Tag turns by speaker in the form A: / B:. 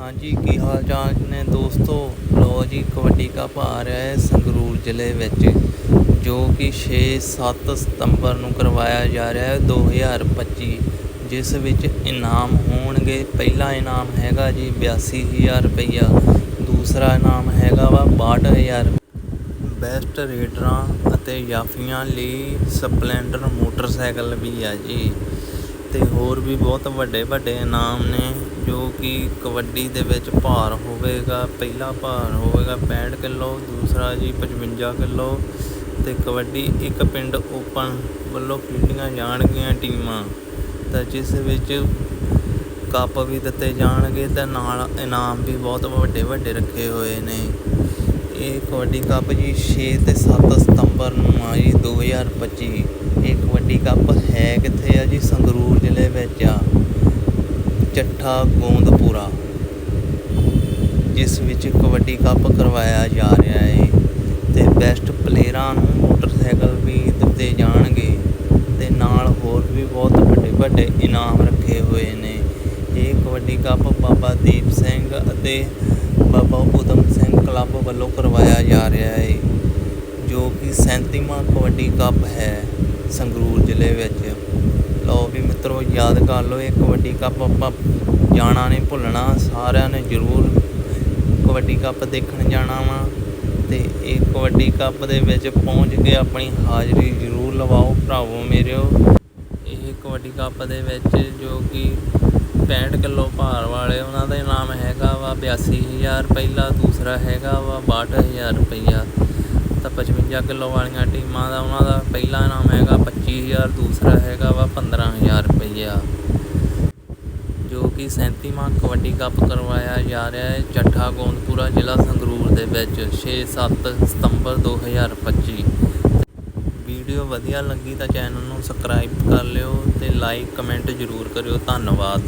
A: ਹਾਂਜੀ, ਕੀ ਹਾਲ ਚਾਲ ਨੇ ਦੋਸਤੋ? ਲੋ ਜੀ, ਕਬੱਡੀ ਕੱਪ ਆ ਰਿਹਾ ਹੈ ਸੰਗਰੂਰ ਜ਼ਿਲ੍ਹੇ ਵਿੱਚ, ਜੋ ਕਿ 6-7 ਸਤੰਬਰ ਨੂੰ ਕਰਵਾਇਆ ਜਾ ਰਿਹਾ ਹੈ 2025 ਜਿਸ ਵਿੱਚ ਇਨਾਮ ਹੋਣਗੇ। ਪਹਿਲਾ ਇਨਾਮ ਹੈਗਾ ਜੀ 82000 ਰੁਪਈਆ, ਦੂਸਰਾ ਇਨਾਮ ਹੈਗਾ ਵਾ 62000 ਬੈਸਟ ਰੇਡਰਾਂ ਅਤੇ ਯਾਫੀਆਂ ਲਈ ਸਪਲੈਂਡਰ ਮੋਟਰਸਾਈਕਲ ਵੀ ਆ ਜੀ, ਤੇ ਹੋਰ ਵੀ ਬਹੁਤ ਵੱਡੇ ਵੱਡੇ ਇਨਾਮ ਨੇ। ਜੋ ਕਿ ਕਬੱਡੀ ਦੇ ਵਿੱਚ ਭਾਰ ਹੋਵੇਗਾ, ਪਹਿਲਾ ਭਾਰ ਹੋਵੇਗਾ 65 ਕਿਲੋ, ਦੂਸਰਾ ਜੀ 55 ਕਿਲੋ ਤੇ ਕਬੱਡੀ ਇੱਕ ਪਿੰਡ ਓਪਨ ਵੱਲੋਂ ਖੇਡੀਆਂ ਜਾਣਗੀਆਂ ਟੀਮਾਂ। ਤਾਂ ਜਿਸ ਵਿੱਚ ਕੱਪ ਵੀ ਦਿੱਤੇ ਜਾਣਗੇ ਤੇ ਨਾਲ ਇਨਾਮ ਵੀ ਬਹੁਤ ਵੱਡੇ ਵੱਡੇ ਰੱਖੇ ਹੋਏ ਨੇ। ਇਹ ਕਬੱਡੀ ਕੱਪ ਜੀ 6 ਤੇ 7 ਸਤੰਬਰ ਨੂੰ ਆ ਜੀ 2025 ਇਹ ਕਬੱਡੀ ਕੱਪ ਹੈ ਕਿੱਥੇ ਆ ਜੀ? ਸੰਗਰੂਰ ਜ਼ਿਲ੍ਹੇ ਵਿੱਚ ਆ। ਚੱਠਾ ਗੋਂਦਪੁਰਾ, ਜਿਸ ਵਿੱਚ ਕਬੱਡੀ ਕੱਪ ਕਰਵਾਇਆ ਜਾ ਰਿਹਾ ਹੈ ਤੇ ਬੈਸਟ ਪਲੇਅਰਾਂ ਨੂੰ ਮੋਟਰਸਾਈਕਲ ਵੀ ਦਿੱਤੇ ਜਾਣਗੇ ਤੇ ਨਾਲ ਹੋਰ ਵੀ ਬਹੁਤ ਵੱਡੇ ਵੱਡੇ ਇਨਾਮ ਰੱਖੇ ਹੋਏ ਨੇ। ਇਹ ਕਬੱਡੀ ਕੱਪ ਬਾਬਾ ਦੀਪ ਸਿੰਘ ਅਤੇ ਬਾਬਾ ਉਦਮ ਸਿੰਘ ਕਲੱਬ ਵੱਲੋਂ ਕਰਵਾਇਆ ਜਾ ਰਿਹਾ ਹੈ ਜੋ ਕਿ 37ਵਾਂ ਕਬੱਡੀ ਕੱਪ ਹੈ ਸੰਗਰੂਰ ਜ਼ਿਲ੍ਹੇ ਵਿੱਚ। ਲਓ ਵੀ ਮਿੱਤਰੋ, ਯਾਦ ਕਰ ਲਓ, ਇਹ ਕਬੱਡੀ ਕੱਪ ਆਪਾਂ ਜਾਣਾ ਨਹੀਂ ਭੁੱਲਣਾ, ਸਾਰਿਆਂ ਨੇ ਜ਼ਰੂਰ ਕਬੱਡੀ ਕੱਪ ਦੇਖਣ ਜਾਣਾ ਵਾ ਤੇ ਇਹ ਕਬੱਡੀ ਕੱਪ ਦੇ ਵਿੱਚ ਪਹੁੰਚ ਕੇ ਆਪਣੀ ਹਾਜ਼ਰੀ ਜ਼ਰੂਰ ਲਵਾਓ ਭਰਾਵੋ ਮੇਰਿਓ। ਇਹ ਕਬੱਡੀ ਕੱਪ ਦੇ ਵਿੱਚ ਜੋ ਕਿ 65 ਕਿਲੋ ਭਾਰ ਵਾਲੇ, ਉਹਨਾਂ ਦਾ ਇਨਾਮ ਹੈਗਾ ਵਾ 82000 ਪਹਿਲਾ, ਦੂਸਰਾ ਹੈਗਾ ਵਾ 62000 ਰੁਪਈਆ। ਤਾਂ 55 ਕਿਲੋ ਵਾਲੀਆਂ ਟੀਮਾਂ ਦਾ ਉਹਨਾਂ ਦਾ ਪਹਿਲਾ ਇਨਾਮ ਹੈਗਾ 25000 ਦੂਸਰਾ ਹੈਗਾ ਵਾ 15000 ਰੁਪਈਆ। ਜੋ ਕਿ 37ਵਾਂ ਕਬੱਡੀ ਕੱਪ ਕਰਵਾਇਆ ਜਾ ਰਿਹਾ ਹੈ ਚੱਠਾ ਗੋਂਦਪੁਰਾ ਜ਼ਿਲ੍ਹਾ ਸੰਗਰੂਰ ਦੇ ਵਿੱਚ 6-7 ਸਤੰਬਰ 2025 ਵੀਡੀਓ ਵਧੀਆ ਲੱਗੀ ਤਾਂ ਚੈਨਲ ਨੂੰ ਸਬਸਕ੍ਰਾਈਬ ਕਰ ਲਿਓ ਤੇ ਲਾਈਕ, ਕਮੈਂਟ ਜ਼ਰੂਰ ਕਰਿਓ। ਧੰਨਵਾਦ।